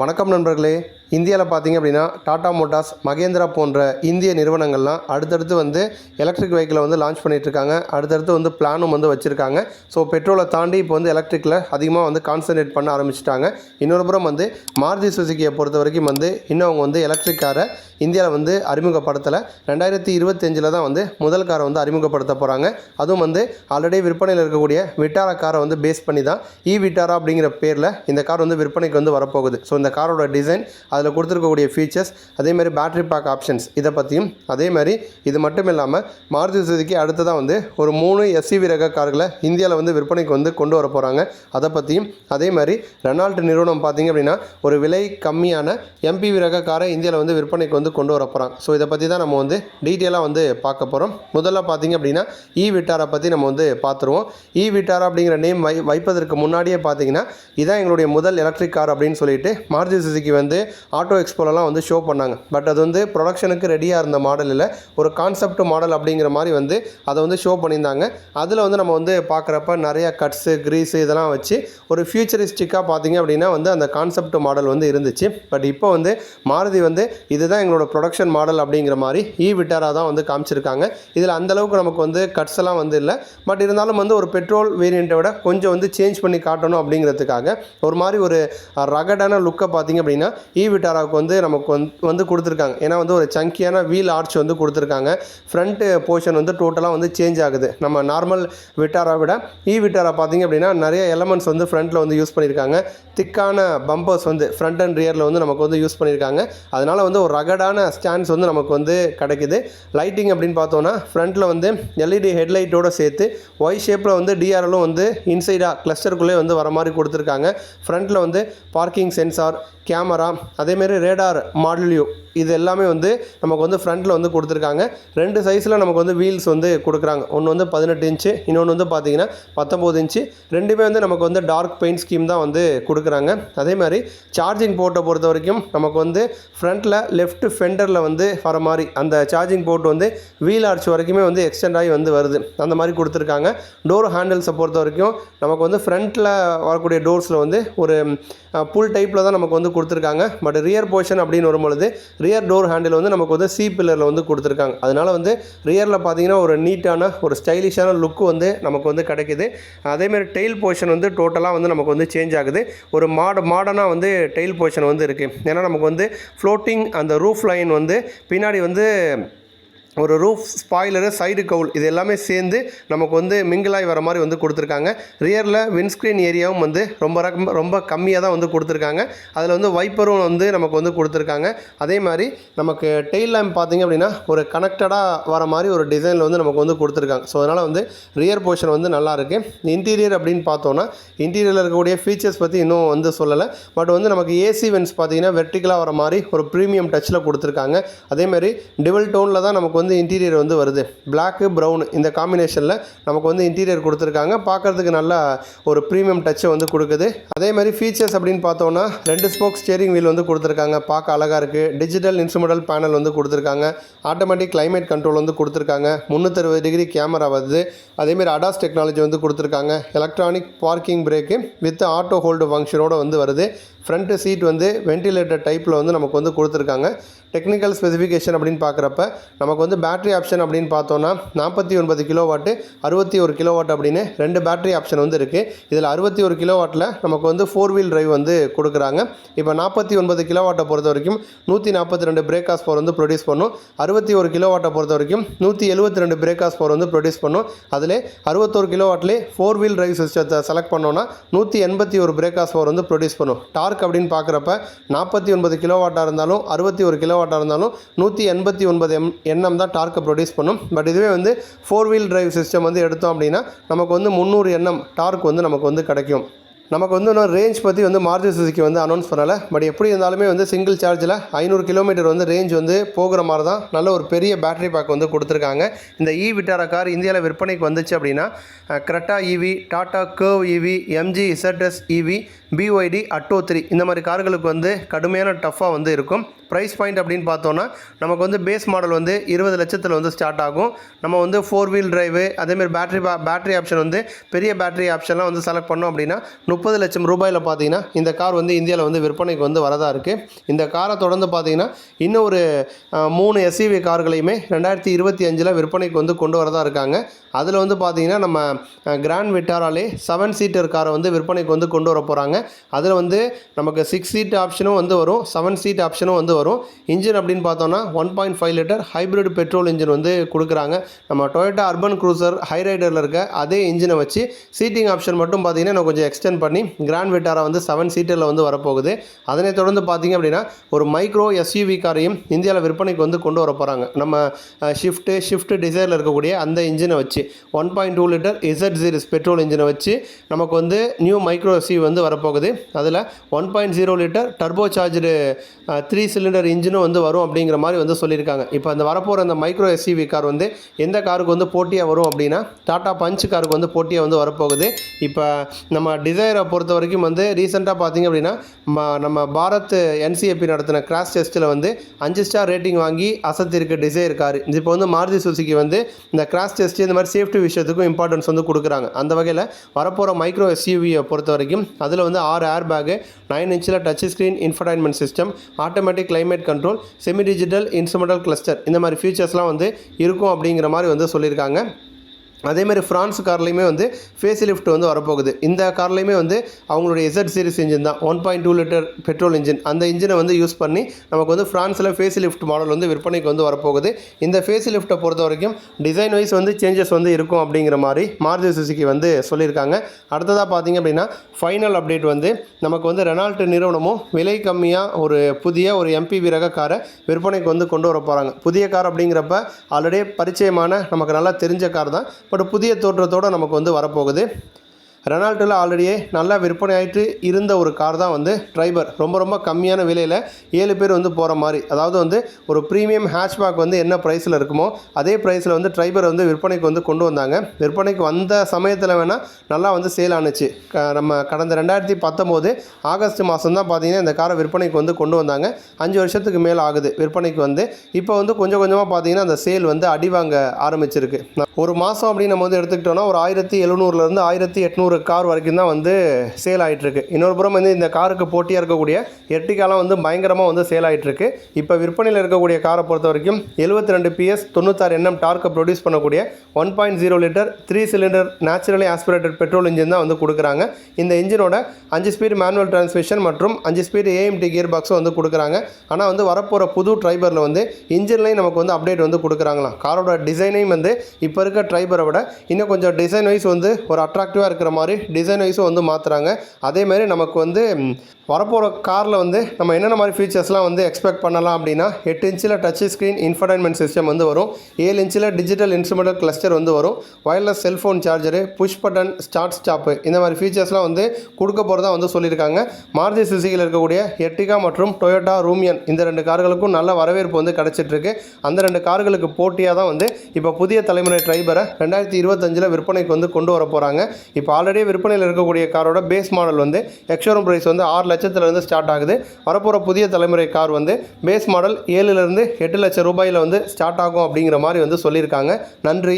வணக்கம் நண்பர்களே. இந்தியாவில் பார்த்தீங்க அப்படின்னா டாடா மோட்டார்ஸ் மகேந்திரா போன்ற இந்திய நிறுவனங்கள்லாம் அடுத்தடுத்து வந்து எலக்ட்ரிக் வெஹிக்கிளை வந்து லான்ச் பண்ணிகிட்ருக்காங்க அடுத்தடுத்து வந்து பிளானும் வந்து வச்சுருக்காங்க. ஸோ பெட்ரோலை தாண்டி இப்போ வந்து எலக்ட்ரிக்கில் அதிகமாக வந்து கான்சன்ட்ரேட் பண்ண ஆரம்பிச்சிட்டாங்க. இன்னொரு புறம் வந்து மாருதி சுசுக்கியை பொறுத்த வரைக்கும் வந்து இன்னும் அவங்க வந்து எலக்ட்ரிக் காரை இந்தியாவில் வந்து அறிமுகப்படுத்தலை. ரெண்டாயிரத்தி இருபத்தஞ்சில் தான் வந்து முதல் காரை வந்து அறிமுகப்படுத்த போகிறாங்க அதுவும் வந்து ஆல்ரெடி விற்பனையில் இருக்கக்கூடிய விட்டாரா காரை வந்து பேஸ் பண்ணி தான் இ விட்டாரா அப்படிங்கிற பேரில் இந்த கார் வந்து விற்பனைக்கு வந்து வரப்போகுது. ஸோ அந்த காரோட டிசைன் அதில் கொடுத்துருக்கக்கூடிய ஃபீச்சர்ஸ் அதேமாதிரி பேட்டரி பேக் ஆப்ஷன்ஸ் இதை பற்றியும் அதே மாதிரி இது மட்டும் இல்லாமல் மாருதி சுசுகி அடுத்ததாக வந்து ஒரு மூணு எஸ்சிவி ரக கார்களை இந்தியாவில் வந்து விற்பனைக்கு வந்து கொண்டு வர போகிறாங்க அதை பற்றியும் அதே மாதிரி ரெனால்ட் நிறுவனம் பார்த்தீங்க அப்படின்னா ஒரு விலை கம்மியான எம்பிவி ரக காரை இந்தியாவில் வந்து விற்பனைக்கு வந்து கொண்டு வர போகிறாங்க ஸோ இதை பற்றி தான் நம்ம வந்து டீட்டெயிலாக வந்து பார்க்க போகிறோம் முதல்ல பார்த்தீங்க அப்படின்னா இ விட்டாரை பற்றி நம்ம வந்து பார்த்துருவோம் இ e விட்டாரா அப்படிங்கிற நேம் வை வைப்பதற்கு முன்னாடியே பார்த்தீங்கன்னா இதான் எங்களுடைய முதல் எலக்ட்ரிக் கார் அப்படின்னு சொல்லிட்டு மாருதி சுசுக்கி வந்து ஆட்டோ எக்ஸ்போலலாம் வந்து ஷோ பண்ணாங்க. பட் அது வந்து ப்ரொடக்ஷனுக்கு ரெடியாக இருந்த மாடல் இல்லை. ஒரு கான்செப்ட் மாடல் அப்படிங்கிற மாதிரி வந்து அதை வந்து ஷோ பண்ணியிருந்தாங்க. அதில் வந்து நம்ம வந்து பார்க்குறப்ப நிறையா கட்ஸு க்ரீஸு இதெல்லாம் வச்சு ஒரு ஃபியூச்சரிஸ்டிக்காக பார்த்தீங்க அப்படின்னா வந்து அந்த கான்செப்ட் மாடல் வந்து இருந்துச்சு. பட் இப்போ வந்து மாருதி வந்து இதுதான் எங்களோட ப்ரொடக்ஷன் மாடல் அப்படிங்கிற மாதிரி e இ விட்டாரா தான் வந்து காமிச்சிருக்காங்க. இதில் அந்தளவுக்கு நமக்கு வந்து கட்ஸ் எல்லாம் வந்து இல்லை. பட் இருந்தாலும் வந்து ஒரு பெட்ரோல் வேரியண்ட்டை விட கொஞ்சம் வந்து சேஞ்ச் பண்ணி காட்டணும் அப்படிங்கிறதுக்காக ஒரு மாதிரி ஒரு ரகடான லுக் லுக்கை பார்த்தீங்க அப்படின்னா இ விட்டாராவுக்கு வந்து நமக்கு வந்து வந்து கொடுத்துருக்காங்க. ஏன்னா வந்து ஒரு சங்கியான வீல் ஆர்ச் வந்து கொடுத்துருக்காங்க. ஃப்ரண்ட்டு போர்ஷன் வந்து டோட்டலாக வந்து சேஞ்ச் ஆகுது. நம்ம நார்மல் விட்டாரா விட இ விட்டாரா பார்த்தீங்க அப்படின்னா நிறைய எலமெண்ட்ஸ் வந்து ஃப்ரண்ட்டில் வந்து யூஸ் பண்ணியிருக்காங்க திக்கான பம்பர்ஸ் வந்து ஃப்ரண்ட் அண்ட் ரியரில் வந்து நமக்கு வந்து யூஸ் பண்ணியிருக்காங்க அதனால் வந்து ஒரு ரகடான ஸ்டாண்ட்ஸ் வந்து நமக்கு வந்து கிடைக்குது. லைட்டிங் அப்படின்னு பார்த்தோன்னா ஃப்ரண்ட்டில் வந்து எல்இடி ஹெட்லைட்டோடு சேர்த்து ஒய் ஷேப்பில் வந்து டிஆர்எலும் வந்து இன்சைடாக கிளஸ்டருக்குள்ளே வந்து வர மாதிரி கொடுத்துருக்காங்க. ஃப்ரண்ட்டில் வந்து பார்க்கிங் சென்சார் கேமரா அதேமாரி ரேடார் மாடல்யூ இது எல்லாமே வந்து நமக்கு வந்து ஃப்ரண்ட்டில் வந்து கொடுத்துருக்காங்க. ரெண்டு சைஸில் நமக்கு வந்து வீல்ஸ் வந்து கொடுக்குறாங்க. ஒன்று வந்து பதினெட்டு இன்ச்சு இன்னொன்று வந்து பார்த்தீங்கன்னா பத்தொம்போது இன்ச்சு ரெண்டுமே வந்து நமக்கு வந்து டார்க் பெயிண்ட் ஸ்கீம் தான் வந்து கொடுக்குறாங்க. அதே மாதிரி சார்ஜிங் போர்ட்டை பொறுத்த வரைக்கும் நமக்கு வந்து ஃப்ரண்ட்டில் லெஃப்ட் ஃபெண்டரில் வந்து வர மாதிரி அந்த சார்ஜிங் போர்ட் வந்து வீல் ஆர்ச் வரைக்குமே வந்து எக்ஸ்டெண்ட் ஆகி வந்து வருது. அந்த மாதிரி கொடுத்துருக்காங்க. டோர் ஹேண்டில்ஸை பொறுத்த வரைக்கும் நமக்கு வந்து ஃப்ரண்ட்டில் வரக்கூடிய டோர்ஸில் வந்து ஒரு புல் டைப்பில் தான் நமக்கு வந்து கொடுத்துருக்காங்க. பட் ரியர் போர்ஷன் அப்படின்னு வரும்பொழுது ரியர் டோர் ஹேண்டில் வந்து நமக்கு வந்து சி பில்லரில் வந்து கொடுத்துருக்காங்க. அதனால் வந்து ரியரில் பார்த்தீங்கன்னா ஒரு நீட்டான ஒரு ஸ்டைலிஷான லுக்கு வந்து நமக்கு வந்து கிடைக்குது. அதேமாதிரி டெயில் போர்ஷன் வந்து டோட்டலாக வந்து நமக்கு வந்து சேஞ்ச் ஆகுது. ஒரு மாட மாடர்னாக வந்து டெயில் போர்ஷன் வந்து இருக்குது ஏன்னா நமக்கு வந்து ஃப்ளோட்டிங் அந்த ரூஃப் லைன் வந்து பின்னாடி வந்து ஒரு ரூஃப் ஸ்பாய்லரு சைடு கவுல் இது எல்லாமே சேர்ந்து நமக்கு வந்து மிங்கிளாகி வர மாதிரி வந்து கொடுத்துருக்காங்க. ரியரில் விண்ட்ஸ்க்ரீன் ஏரியாவும் வந்து ரொம்ப ரகம் ரொம்ப கம்மியாக தான் வந்து கொடுத்துருக்காங்க. அதில் வந்து வைப்பரும் வந்து நமக்கு வந்து கொடுத்துருக்காங்க. அதே மாதிரி நமக்கு டெயில் லேம்ப் பார்த்திங்க அப்படின்னா ஒரு கனெக்டடாக வர மாதிரி ஒரு டிசைனில் வந்து நமக்கு வந்து கொடுத்துருக்காங்க. ஸோ அதனால் வந்து ரியர் போர்ஷன் வந்து நல்லாயிருக்கு இன்டீரியர் அப்படின்னு பார்த்தோன்னா இன்டீரியரில் இருக்கக்கூடிய ஃபீச்சர்ஸ் பற்றி இன்னும் வந்து சொல்லலை. பட் வந்து நமக்கு ஏசி வென்ஸ் பார்த்திங்கன்னா வெர்டிக்கலாக வர மாதிரி ஒரு ப்ரீமியம் டச்சில் கொடுத்துருக்காங்க. அதேமாதிரி டிவல் டோனில் தான் நமக்கு வந்து இன்டீரியர் வந்து வருது. பிளாக்கு ப்ரௌன் இந்த காம்பினேஷனில் நமக்கு வந்து இன்டீரியர் கொடுத்துருக்காங்க. பார்க்குறதுக்கு நல்லா ஒரு ப்ரீமியம் டச்சை வந்து கொடுக்குது. அதே மாதிரி ஃபீச்சர்ஸ் அப்படின்னு பார்த்தோன்னா ரெண்டு ஸ்போக் ஸ்டியரிங் வீல் வந்து கொடுத்துருக்காங்க. பார்க்க அழகாக இருக்குது டிஜிட்டல் இன்ஸ்ட்ருமெண்டல் பேனல் வந்து கொடுத்துருக்காங்க. ஆட்டோமேட்டிக் கிளைமேட் கண்ட்ரோல் வந்து கொடுத்துருக்காங்க. முந்நூற்றறுபது டிகிரி கேமரா வருது. அதேமாரி அடாஸ் டெக்னாலஜி வந்து கொடுத்துருக்காங்க. Electronic parking brake with auto hold ஃபங்க்ஷனோட வந்து வருது. ஃப்ரண்ட்டு சீட் வந்து வென்டிலேட்டர் டைப்பில் வந்து நமக்கு வந்து கொடுத்துருக்காங்க. டெக்னிக்கல் ஸ்பெசிஃபிகேஷன் அப்படின்னு பார்க்குறப்ப நமக்கு வந்து பேட்ரி ஆப்ஷன் அப்படின்னு பார்த்தோன்னா நாற்பத்தி ஒன்பது கிலோ வாட்டு அறுபத்தி ஒரு கிலோ வாட் அப்படின்னு ரெண்டு பேட்டரி ஆப்ஷன் வந்து இருக்குது இதில் அறுபத்தி ஒரு கிலோ வாட்டில் நமக்கு வந்து ஃபோர் வீல் டிரைவ் வந்து கொடுக்குறாங்க. இப்போ நாற்பத்தி ஒன்பது கிலோ வாட்டை பொறுத்த வரைக்கும் நூற்றி நாற்பத்தி ரெண்டு பிரேக்காஸ் பவர் வந்து ப்ரொடியூஸ் பண்ணும். அறுபத்தி ஒரு கிலோ வாட்டை பொறுத்த வரைக்கும் நூற்றி எழுபத்தி ரெண்டு பிரேக்காஸ் பவர் வந்து ப்ரொடியூஸ் பண்ணும். அதில் அறுபத்தொரு கிலோ வாட்லேயே ஃபோர் வீல் டிரைவ் சிஸ்டத்தை செலக்ட் பண்ணோன்னா நூற்றி எண்பத்தி ஒரு பிரேக்காஸ் பவர் வந்து ப்ரொடியூஸ் பண்ணும். டார்க் அப்படின்னு பார்க்குறப்ப நாற்பத்தி ஒன்பது கிலோ வாட்டாக இருந்தாலும் அறுபத்தி ஒரு கிலோ வாட்டாக இருந்தாலும் நூற்றி எண்பத்தி ஒன்பது எம் எண்ணம் தான் டார்க்கை ப்ரொடியூஸ் பண்ணும். பட் இதுவே வந்து ஃபோர் வீல் டிரைவ் சிஸ்டம் வந்து எடுத்தோம் அப்படின்னா நமக்கு வந்து முந்நூறு எண்ணம் டார்க் வந்து நமக்கு வந்து கிடைக்கும். நமக்கு வந்து இன்னும் ரேஞ்ச் பற்றி வந்து மாருதி சுசுக்கி வந்து அனௌன்ஸ் பண்ணலை. பட் எப்படி இருந்தாலுமே வந்து சிங்கிள் சார்ஜில் ஐநூறு கிலோமீட்டர் வந்து ரேஞ்ச் வந்து போகிற மாதிரி தான் நல்ல ஒரு பெரிய பேட்டரி பேக் வந்து கொடுத்துருக்காங்க. இந்த e இ விட்டாரா கார் இந்தியாவில் விற்பனைக்கு வந்துச்சு அப்படின்னா Creta EV Tata Curvv EV MG ZS EV BYD Atto three இந்த மாதிரி கார்களுக்கு வந்து கடுமையான டஃப்பாக வந்து இருக்கும். ப்ரைஸ் பாயிண்ட் அப்படின்னு பார்த்தோன்னா நமக்கு வந்து பேஸ் மாடல் வந்து இருபது லட்சத்தில் வந்து ஸ்டார்ட் ஆகும். நம்ம வந்து ஃபோர் வீல் டிரைவு பேட்ரி பா பேட்டரி ஆப்ஷன் வந்து பெரிய பேட்டரி ஆப்ஷன்லாம் வந்து செலக்ட் பண்ணோம் அப்படின்னா முப்பது லட்சம் ரூபாயில் பார்த்தீங்கன்னா இந்த கார் வந்து இந்தியாவில் வந்து விற்பனைக்கு வந்து வரதா இருக்குது இந்த காரை தொடர்ந்து பார்த்தீங்கன்னா இன்னும் ஒரு மூணு எஸ்இவி கார்களையுமே ரெண்டாயிரத்தி இருபத்தி அஞ்சில் விற்பனைக்கு வந்து கொண்டு வரதாக இருக்காங்க. அதில் வந்து பார்த்தீங்கன்னா நம்ம கிராண்ட் விட்டாராலே செவன் சீட்டர் காரை வந்து விற்பனைக்கு வந்து கொண்டு வர போகிறாங்க அதில் வந்து நமக்கு சிக்ஸ் சீட் ஆப்ஷனும் வந்து வரும் செவன் சீட் ஆப்ஷனும் வந்து வரும். இன்ஜின் அப்படின்னு பார்த்தோன்னா one point five litre hybrid petrol engine வந்து கொடுக்குறாங்க. நம்ம டொயோட்டா அர்பன் க்ரூசர் ஹைரைடரில் இருக்க அதே இன்ஜினை வச்சு சீட்டிங் ஆப்ஷன் மட்டும் பார்த்தீங்கன்னா நான் கொஞ்சம் எக்ஸ்டெண்ட் பண்ணி கிராண்ட் விட்டாரா வந்து செவன் சீட்டரில் வந்து வரப்போகுது. அதனை தொடர்ந்து பார்த்தீங்க அப்படின்னா ஒரு மைக்ரோ எஸ்யூவி காரையும் இந்தியாவில் விற்பனைக்கு வந்து கொண்டு வர போகிறாங்க நம்ம ஷிஃப்ட்டு ஷிஃப்ட் டிசைரில் இருக்கக்கூடிய அந்த இன்ஜினை வச்சு one point two litre Z series petrol இன்ஜினை வச்சு நமக்கு வந்து நியூ மைக்ரோ எஸ்யூவி வந்து வரப்போகுது அதில் one point zero litre turbo charged three cylinder இன்ஜினும் வந்து வரும் அப்படிங்கிற மாதிரி வந்து சொல்லியிருக்காங்க. இப்போ அந்த வரப்போகிற அந்த மைக்ரோ எஸ்யூவி கார் வந்து எந்த காருக்கு வந்து போட்டியாக வரும் அப்படின்னா டாடா பஞ்ச் காருக்கு வந்து போட்டியாக வந்து வரப்போகுது. இப்போ நம்ம டிசைரை பொறுத்த வரைக்கும் வந்து ரீசெண்டாக பார்த்தீங்க அப்படின்னா ம- நம்ம பாரத் என்சிஏபி நடத்தின கிராஷ் டெஸ்ட்டில் வந்து அஞ்சு ஸ்டார் ரேட்டிங் வாங்கி அசத்திருக்கு டிசைர் கார் இப்போ வந்து மாருதி சுசுகி வந்து இந்த கிராஷ் டெஸ்ட் இந்த மாதிரி சேஃப்டி விஷயத்துக்கும் இம்பார்ட்டன்ஸ் வந்து கொடுக்குறாங்க. அந்த வகையில் வரப்போகிற மைக்ரோ எஸ்யூவியை பொறுத்த வரைக்கும் அதில் வந்து ஆறு ஏர் பேகு நைன் இன்ச்சில் touch screen infotainment system automatic climate control semi digital instrumental cluster இந்த மாதிரி ஃபீச்சர்ஸ்லாம் வந்து இருக்கும் அப்படிங்கிற மாதிரி வந்து சொல்லியிருக்காங்க. அதே மாதிரி ஃப்ரான்ஸ் கார்லேயுமே வந்து ஃபேஸ் லிஃப்ட் வந்து வரப்போகுது. இந்த கார்லேயுமே வந்து அவங்களுடைய எசட் சீரிஸ் இன்ஜின் தான். One point two litre petrol engine அந்த இன்ஜினை வந்து யூஸ் பண்ணி நமக்கு வந்து ஃப்ரான்ஸில் ஃபேஸ் லிஃப்ட் மாடல் வந்து விற்பனைக்கு வந்து வரப்போகுது. இந்த ஃபேஸ் லிஃப்ட்டை பொறுத்த வரைக்கும் டிசைன் வைஸ் வந்து சேஞ்சஸ் வந்து இருக்கும் அப்படிங்கிற மாதிரி மாருதி சுசுகி வந்து சொல்லியிருக்காங்க. அடுத்ததாக பார்த்தீங்க அப்படின்னா ஃபைனல் அப்டேட் வந்து நமக்கு வந்து ரெனால்ட் நிறுவனமும் விலை கம்மியாக ஒரு புதிய ஒரு எம்பி ரக காரை விற்பனைக்கு வந்து கொண்டு வர போகிறாங்க புதிய கார் அப்படிங்கிறப்ப ஆல்ரெடி பரிச்சயமான நமக்கு நல்லா தெரிஞ்ச கார் தான். பட் புதிய தோற்றத்தோடு நமக்கு வந்து வரப்போகுது. ரெனால்ட்டில் ஆல்ரெடியே நல்லா விற்பனை ஆகிட்டு இருந்த ஒரு கார் தான் வந்து ட்ரைபர் ரொம்ப ரொம்ப கம்மியான விலையில் ஏழு பேர் வந்து போகிற மாதிரி. அதாவது வந்து ஒரு ப்ரீமியம் ஹேஷ்பேக் வந்து என்ன ப்ரைஸில் இருக்குமோ அதே ப்ரைஸில் வந்து ட்ரைபர் வந்து விற்பனைக்கு வந்து கொண்டு வந்தாங்க. விற்பனைக்கு வந்த சமயத்தில் வேணால் நல்லா வந்து சேல் ஆனுச்சு. க- நம்ம கடந்த ரெண்டாயிரத்தி பத்தொம்போது ஆகஸ்ட் மாதம் தான் பார்த்தீங்கன்னா இந்த காரை விற்பனைக்கு வந்து கொண்டு வந்தாங்க. அஞ்சு வருஷத்துக்கு மேலே ஆகுது விற்பனைக்கு வந்து. இப்போ வந்து கொஞ்சம் கொஞ்சமாக பார்த்தீங்கன்னா அந்த சேல் வந்து அடி வாங்க ஆரம்பிச்சிருக்கு ஒரு மாதம் அப்படின்னு நம்ம வந்து எடுத்துக்கிட்டோம்னா ஒரு ஆயிரத்தி எழுநூறுலேருந்து ஆயிரத்தி எட்நூறு கார் வரைக்கும் தான் வந்து சேல் ஆகிட்டுருக்கு இன்னொரு புறம் வந்து இந்த காருக்கு போட்டியாக இருக்கக்கூடிய எர்டிகாலாம் வந்து பயங்கரமாக வந்து சேல் ஆகிட்டுருக்கு இப்போ விற்பனையில் இருக்கக்கூடிய காரை பொறுத்த வரைக்கும் எழுபத்தி ரெண்டு பிஎஸ் தொண்ணூத்தாறு எண்ணம் டார்க்கை ப்ரொடியூஸ் பண்ணக்கூடிய one point zero litre three cylinder naturally aspirated petrol engine தான் வந்து கொடுக்குறாங்க. இந்த இன்ஜினோட அஞ்சு ஸ்பீடு மேனுவல் டிரான்ஸ்மிஷன் மற்றும் அஞ்சு ஸ்பீடு ஏஎம்டி கியர் பாக்ஸும் வந்து கொடுக்குறாங்க. ஆனால் வந்து வரப்போகிற புது ட்ரைபரில் வந்து இன்ஜின்லையும் நமக்கு வந்து அப்டேட் வந்து கொடுக்குறாங்களாம். காரோட டிசைனையும் வந்து இப்போ இருக்க ட்ரைபரை விட இன்னும் கொஞ்சம் டிசைன் வைஸ் வந்து ஒரு அட்ராக்டிவாக இருக்கிற மாதிரி டிசைன் வைஸும் வந்து மாற்றுறாங்க அதே மாதிரி நமக்கு வந்து வரப்போகிற காரில் வந்து நம்ம என்னென்ன மாதிரி ஃபீச்சர்ஸ்லாம் வந்து எக்ஸ்பெக்ட் பண்ணலாம் அப்படின்னா எட்டு இன்ச்சில் டச் ஸ்க்ரீன் இன்ஃபர்டைன்மெண்ட் சிஸ்டம் வந்து வரும். ஏழு இன்ச்சில் டிஜிட்டல் இன்ஸ்ட்ருமெண்டல் கிளஸ்டர் வந்து வரும். Wireless cellphone charger push button start stop இந்த மாதிரி ஃபீச்சர்ஸ்லாம் வந்து கொடுக்க போகிறதா வந்து சொல்லியிருக்காங்க. மாருதி சுசுகியில் இருக்கக்கூடிய எர்டிகா மற்றும் டொயோட்டா ரூமியன் இந்த ரெண்டு கார்களுக்கும் நல்ல வரவேற்பு வந்து கிடச்சிட்ருக்கு. அந்த ரெண்டு கார்களுக்கு போட்டியாக தான் வந்து இப்போ புதிய தலைமுறை ட்ரைபரை ரெண்டாயிரத்தி இருபத்தஞ்சில் விற்பனைக்கு வந்து கொண்டு வர போகிறாங்க இப்போ ஆல்ரெடி ஆல்ரெடி விற்பனையில் இருக்கக்கூடிய காரோட பேஸ் மாடல் வந்து எக்ஷோரூம் ப்ரைஸ் வந்து ஆறு லட்சத்துலேருந்து ஸ்டார்ட் ஆகுது. வரப்போகிற புதிய தலைமுறை கார் வந்து பேஸ் மாடல் ஏழுலேருந்து எட்டு லட்சம் ரூபாயில் வந்து ஸ்டார்ட் ஆகும் அப்படிங்கிற மாதிரி வந்து சொல்லியிருக்காங்க. நன்றி.